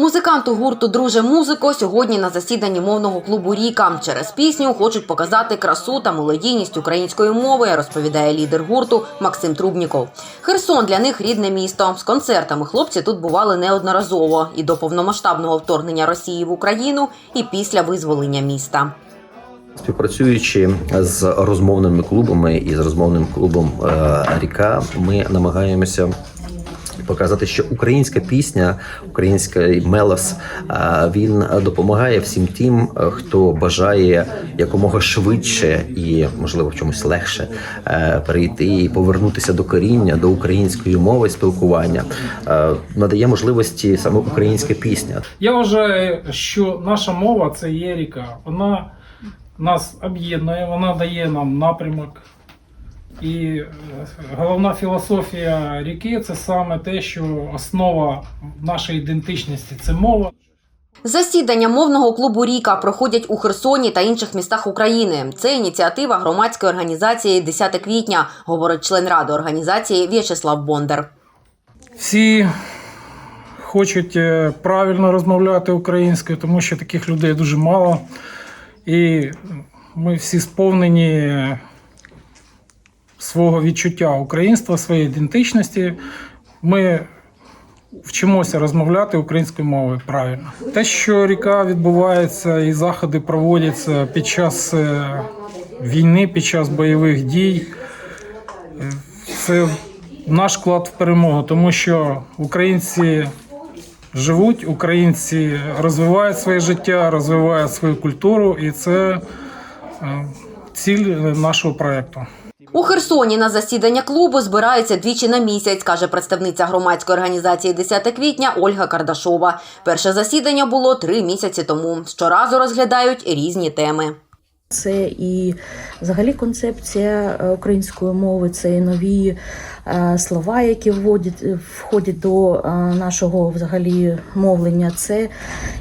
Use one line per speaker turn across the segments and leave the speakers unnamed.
Музиканту гурту Друже музико сьогодні на засіданні мовного клубу Ріка через пісню хочуть показати красу та мелодійність української мови, розповідає лідер гурту Максим Трубніков. Херсон для них рідне місто. З концертами хлопці тут бували неодноразово і до повномасштабного вторгнення Росії в Україну, і після визволення міста.
Співпрацюючи з розмовними клубами і з розмовним клубом е, Ріка, ми намагаємося показати, що українська пісня, український мелос, е, він допомагає всім тим, е, хто бажає якомога швидше і, можливо, в чомусь легше е, перейти і повернутися до коріння, до української мови спілкування. Надає можливості саме українська пісня.
Я вважаю, що наша мова це є ріка. Вона нас об'єднує, вона дає нам напрямок. І е, головна філософія ріки це саме те, що основа нашої ідентичності це мова.
Засідання мовного клубу Ріка проходять у Херсоні та інших містах України. Це ініціатива громадської організації «10 квітня, говорить член ради організації В'ячеслав Бондар.
Всі хочуть е, правильно розмовляти українською, тому що таких людей дуже мало. І ми всі сповнені свого відчуття українства, своєї ідентичності. Ми вчимося розмовляти українською мовою правильно. Те, що ріка відбувається і заходи проводяться під час е, війни, під час бойових дій, е, це наш вклад в перемогу, тому що українці живуть, українці розвивають своє життя, розвивають свою культуру, і це е, ціль нашого проєкту.
У Херсоні на засідання клубу збираються двічі на місяць, каже представниця громадської організації «10 квітня Ольга Кардашова. Перше засідання було три місяці тому. Щоразу розглядають різні теми.
Це і взагалі концепція е, української мови, це і нові е, слова, які вводять, входять до е, нашого взагалі мовлення. Це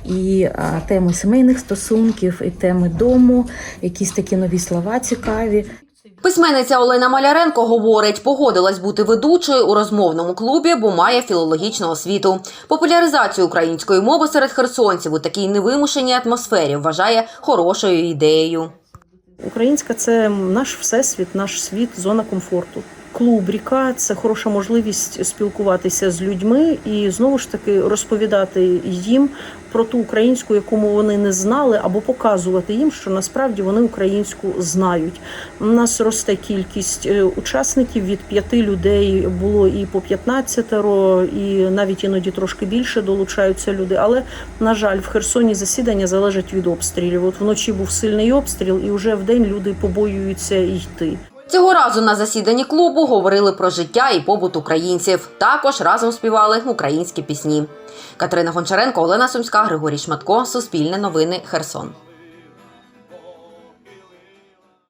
і е, теми сімейних стосунків, і теми дому, якісь такі нові слова цікаві.
Письменниця Олена Маляренко говорить, погодилась бути ведучою у розмовному клубі, бо має філологічну освіту. Популяризацію української мови серед херсонців у такій невимушеній атмосфері вважає хорошою ідеєю.
Українська це наш всесвіт, наш світ, зона комфорту. Клуб ріка це хороша можливість спілкуватися з людьми і знову ж таки розповідати їм про ту українську, якому вони не знали, або показувати їм, що насправді вони українську знають. У нас росте кількість е, учасників від п'яти людей було і по 15, і навіть іноді трошки більше долучаються люди. Але на жаль, в Херсоні засідання залежать від обстрілів. От вночі був сильний обстріл, і вже в день люди побоюються йти.
Цього разу на засіданні клубу говорили про життя і побут українців. Також разом співали українські пісні. Катерина Гончаренко, Олена Сумська, Григорій Шматко, Суспільне новини, Херсон.